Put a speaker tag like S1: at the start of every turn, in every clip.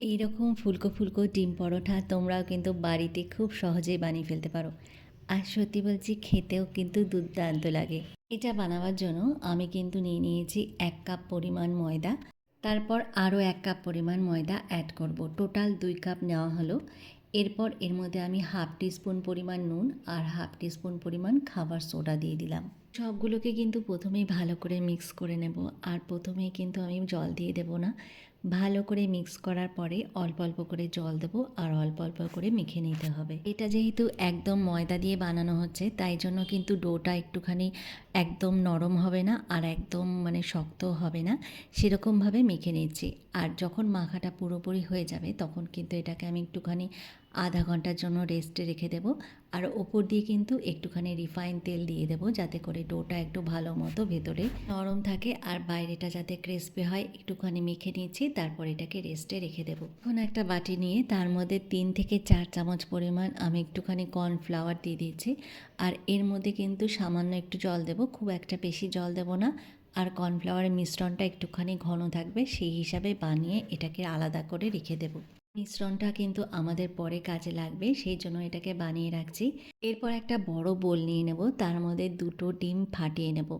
S1: এইরকম ফুলকো ফুলকো ডিম পরোটা তোমরাও কিন্তু বাড়িতে খুব সহজেই বানিয়ে ফেলতে পারো। আর সত্যি বলছি, খেতেও কিন্তু দুর্দান্ত লাগে। এটা বানাবার জন্য আমি কিন্তু নিয়ে নিয়েছি এক কাপ পরিমাণ ময়দা। তারপর আরও এক কাপ পরিমাণ ময়দা অ্যাড করব। টোটাল দুই কাপ নেওয়া হলো। এরপর এর মধ্যে আমি হাফ টিস্পুন পরিমাণ নুন আর হাফ টিস্পুন পরিমাণ খাবার সোডা দিয়ে দিলাম। সবগুলোকে কিন্তু প্রথমেই ভালো করে মিক্স করে নেব। আর প্রথমেই কিন্তু আমি জল দিয়ে দেব না। ভালো করে মিক্স করার পরে অল্প অল্প করে জল দেবো আর অল্প অল্প করে মেখে নিতে হবে। এটা যেহেতু একদম ময়দা দিয়ে বানানো হচ্ছে, তাই জন্য কিন্তু ডোটা একটুখানি একদম নরম হবে না আর একদম মানে শক্ত হবে না। সেরকমভাবে মেখে নিচ্ছি। আর যখন মাখাটা পুরোপুরি হয়ে যাবে, তখন কিন্তু এটাকে আমি একটুখানি আধা ঘণ্টার জন্য রেস্টে রেখে দেবো। আর ওপর দিয়ে কিন্তু একটুখানি রিফাইন তেল দিয়ে দেবো, যাতে করে ডোটা একটু ভালো মতো ভেতরে নরম থাকে আর বাইরেটা যাতে ক্রিসপি হয়, একটুখানি মেখে নিচ্ছি। তারপর এটাকে রেস্টে রেখে দেবো। এখন একটা বাটি নিয়ে তার মধ্যে তিন থেকে চার চামচ পরিমাণ আমি একটুখানি কর্নফ্লাওয়ার দিয়ে দিয়েছি। আর এর মধ্যে কিন্তু সামান্য একটু জল দেবো, খুব একটা বেশি জল দেবো না। আর কর্নফ্লাওয়ারের মিশ্রণটা একটুখানি ঘন থাকবে, সেই হিসাবে বানিয়ে এটাকে আলাদা করে রেখে দেবো। মিশ্রণটা কিন্তু আমাদের পরে কাজে লাগবে, সেই জন্য এটাকে বানিয়ে রাখছি। এরপর একটা বড় বোল নিয়ে নেব, তার মধ্যে দুটো ডিম ফাটিয়ে নেব।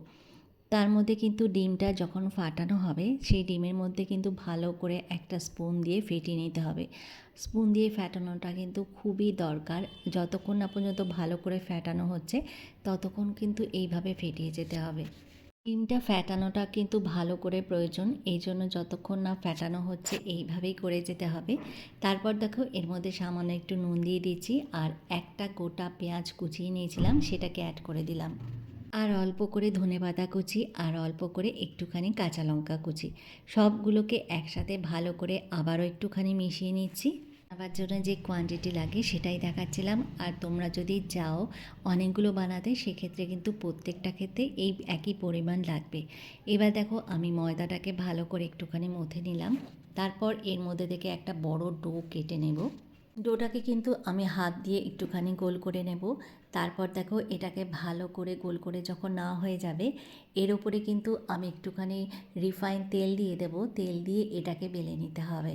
S1: তার মধ্যে কিন্তু ডিমটা যখন ফাটানো হবে, সেই ডিমের মধ্যে কিন্তু ভালো করে একটা স্পুন দিয়ে ফেটিয়ে নিতে হবে। স্পুন দিয়ে ফ্যাটানোটা কিন্তু খুবই দরকার। যতক্ষণ না পর্যন্ত ভালো করে ফ্যাটানো হচ্ছে, ততক্ষণ কিন্তু এইভাবে ফেটিয়ে যেতে হবে। ডিমটা ফ্যাটানোটা কিন্তু ভালো করে প্রয়োজন, এই জন্য যতক্ষণ না ফ্যাটানো হচ্ছে, এইভাবেই করে যেতে হবে। তারপর দেখো, এর মধ্যে সামান্য একটু নুন দিয়ে দিয়েছি আর একটা গোটা পেঁয়াজ কুচিয়ে নিয়েছিলাম, সেটাকে অ্যাড করে দিলাম। আর অল্প করে ধনে পাতা কুচি আর অল্প করে একটুখানি কাঁচা লঙ্কা কুচি। সবগুলোকে একসাথে ভালো করে আবারও একটুখানি মিশিয়ে নিচ্ছি। খাবার জন্য যে কোয়ান্টিটি লাগে সেটাই দেখাচ্ছিলাম। আর তোমরা যদি যাও অনেকগুলো বানাতে, সেক্ষেত্রে কিন্তু প্রত্যেকটা ক্ষেত্রে এই একই পরিমাণ লাগবে। এবার দেখো আমি ময়দাটাকে ভালো করে একটুখানি মথে নিলাম। তারপর এর মধ্যে থেকে একটা বড় ডো কেটে নেব। ডোটাকে কিন্তু আমি হাত দিয়ে একটুখানি গোল করে নেব। তারপর দেখো এটাকে ভালো করে গোল করে যখন না হয়ে যাবে, এর ওপরে কিন্তু আমি একটুখানি রিফাইন তেল দিয়ে দেব। তেল দিয়ে এটাকে বেলে নিতে হবে।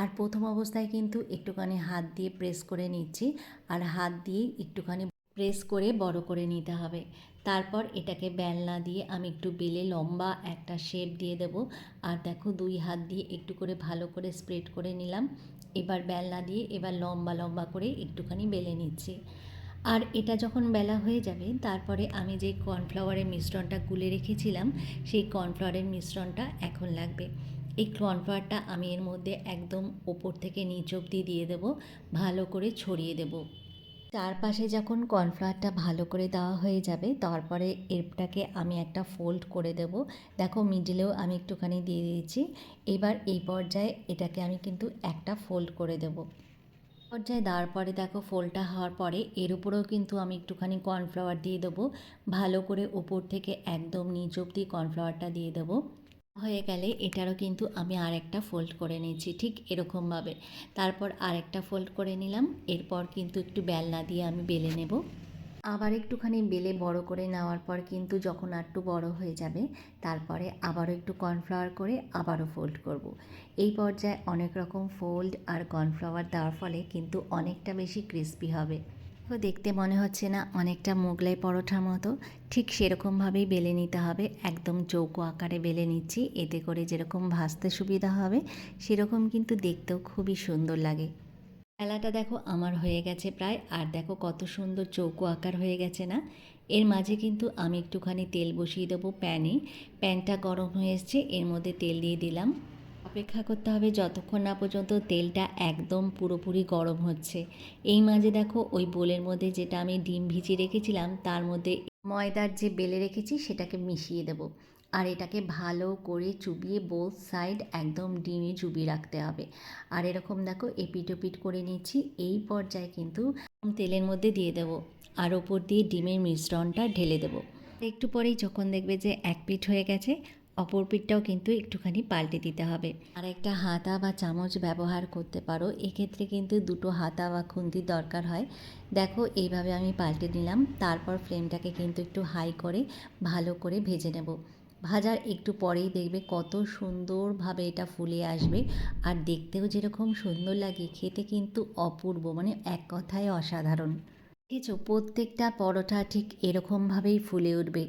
S1: আর প্রথম অবস্থায় কিন্তু একটুখানি হাত দিয়ে প্রেস করে নিচ্ছি। আর হাত দিয়ে একটুখানি প্রেস করে বড় করে নিতে হবে। তারপর এটাকে বেলনা দিয়ে আমি একটু বেলে লম্বা একটা শেপ দিয়ে দেব। আর দেখো দুই হাত দিয়ে একটু করে ভালো করে স্প্রেড করে নিলাম। এবার বেলনা দিয়ে এবার লম্বা লম্বা করে একটুখানি বেলে নিচ্ছি। আর এটা যখন বেলা হয়ে যাবে, তারপরে আমি যে কর্নফ্লাওয়ারের মিশ্রণটা গুলে রেখেছিলাম, সেই কর্নফ্লাওয়ারের মিশ্রণটা এখন লাগবে। এই কর্নফ্লাওয়ারটা আমি এর মধ্যে একদম ওপর থেকে নিচ অবধি দিয়ে দেবো। ভালো করে ছড়িয়ে দেবো। চারপাশে যখন কর্নফ্লাওয়ারটা ভালো করে দেওয়া হয়ে যাবে, তারপরে এরটাকে আমি একটা ফোল্ড করে দেব। দেখো মিডিলেও আমি একটুখানি দিয়ে দিয়েছি। এবার এই পর্যায়ে এটাকে আমি কিন্তু একটা ফোল্ড করে দেব। পর্যায়ে দেওয়ার পরে দেখো ফোল্ডটা হওয়ার পরে এর উপরেও কিন্তু আমি একটুখানি কর্নফ্লাওয়ার দিয়ে দেবো। ভালো করে ওপর থেকে একদম নিচ অবধি কর্নফ্লাওয়ারটা দিয়ে দেবো। হয়ে গেলে এটারও কিন্তু আমি আর একটা ফোল্ড করে নিচ্ছি ঠিক এরকমভাবে। তারপর আরেকটা ফোল্ড করে নিলাম, এরপর কিন্তু একটু বেলনা দিয়ে আমি বেলে নেব। আবার একটুখানি বেলে বড় করে নেওয়ার পর কিন্তু যখন আর একটু বড় হয়ে যাবে, তারপরে আবারও একটু কর্নফ্লাওয়ার করে আবারও ফোল্ড করব। এই পর্যায়ে অনেক রকম ফোল্ড আর কর্নফ্লাওয়ার দেওয়ার ফলে কিন্তু অনেকটা বেশি ক্রিস্পি হবে। তো দেখতে মনে হচ্ছে না অনেকটা মোগলাই পরোঠার মতো। ঠিক সেরকমভাবেই বেলে নিতে হবে। একদম চৌকো আকারে বেলে নিচ্ছি। এতে করে যেরকম ভাজতে সুবিধা হবে, সেরকম কিন্তু দেখতেও খুবই সুন্দর লাগে। বেলাটা দেখো আমার হয়ে গেছে প্রায়। আর দেখো কত সুন্দর চৌকো আকার হয়ে গেছে না? এর মাঝে কিন্তু আমি একটুখানি তেল বসিয়ে দেবো প্যানে। প্যানটা গরম হয়ে এসছে, এর মধ্যে তেল দিয়ে দিলাম। অপেক্ষা করতে হবে যতক্ষণ না পর্যন্ত তেলটা একদম পুরোপুরি গরম হচ্ছে। এই মাঝে দেখো ওই বোলের মধ্যে যেটা আমি ডিম ভিজিয়ে রেখেছিলাম, তার মধ্যে ময়দার যে বেলে রেখেছি সেটাকে মিশিয়ে দেবো। আর এটাকে ভালো করে চুবিয়ে বোথ সাইড একদম ডিমে চুবিয়ে রাখতে হবে। আর এরকম দেখো এপিট ওপিট করে নিচ্ছি, এই পর্যায়ে কিন্তু তেলের মধ্যে দিয়ে দেবো। আর ওপর দিয়ে ডিমের মিশ্রণটা ঢেলে দেবো। একটু পরেই যখন দেখবে যে এক পিঠ হয়ে গেছে অপর পিঠটাও কিন্তু একটুখানি পাল্টে দিতে হবে। আর একটা হাতা বা চামচ ব্যবহার করতে পারো। এক্ষেত্রে কিন্তু দুটো হাতা বা খুন্তির দরকার হয়। দেখো, এইভাবে আমি পাল্টে নিলাম। তারপর ফ্লেমটাকে কিন্তু একটু হাই করে ভালো করে ভেজে নেব। ভাজার একটু পরেই দেখবে কত সুন্দরভাবে এটা ফুলে আসবে। আর দেখতেও যেরকম সুন্দর লাগে, খেতে কিন্তু অপূর্ব মানে এক কথায় অসাধারণ। দেখেছ? প্রত্যেকটা পরোটা ঠিক এরকমভাবেই ফুলে উঠবে।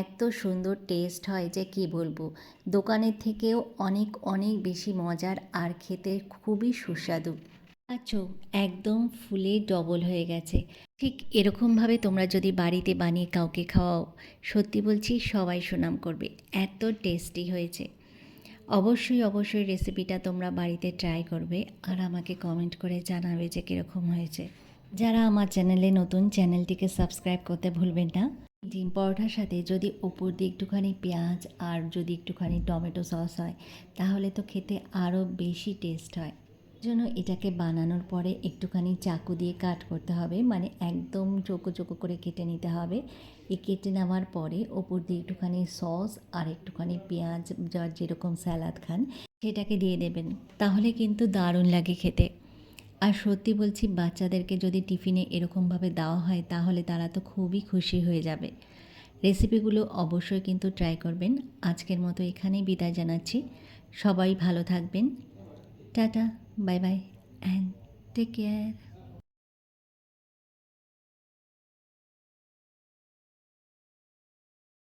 S1: এত সুন্দর টেস্ট হয় যে কি বলব? দোকানের থেকেও অনেক অনেক বেশি মজার আর খেতে খুবই সুস্বাদু। আচ্ছা একদম ফুলে ডবল হয়ে গেছে। ঠিক এরকমভাবে তোমরা যদি বাড়িতে বানিয়ে কাউকে খাওয়াও, সত্যি বলছি সবাই সুনাম করবে। এত টেস্টি হয়েছে। অবশ্যই অবশ্যই রেসিপিটা তোমরা বাড়িতে ট্রাই করবে আর আমাকে কমেন্ট করে জানাবে যে কীরকম হয়েছে। যারা আমার চ্যানেলে নতুন, চ্যানেলটিকে সাবস্ক্রাইব করতে ভুলবেন না। ডিম পরোটার সাথে যদি ওপর দিয়ে একটুখানি পেঁয়াজ আর যদি একটুখানি টমেটো সস হয়, তাহলে তো খেতে আরও বেশি টেস্ট হয়। জন্য এটাকে বানানোর পরে একটুখানি চাকু দিয়ে কাট করতে হবে মানে একদম চোকো চোকো করে কেটে নিতে হবে। এই কেটে নেওয়ার পরে ওপর দিয়ে একটুখানি সস আর একটুখানি পেঁয়াজ যার যেরকম স্যালাদ খান, সেটাকে দিয়ে দেবেন। তাহলে কিন্তু দারুণ লাগে খেতে। আর সত্যি বলছি, বাচ্চাদেরকে যদি টিফিনে এরকমভাবে দেওয়া হয়, তাহলে তারা তো খুবই খুশি হয়ে যাবে। রেসিপিগুলো অবশ্যই কিন্তু ট্রাই করবেন। আজকের মতো এখানেই বিদায় জানাচ্ছি। সবাই ভালো থাকবেন। Tata, bye bye and take care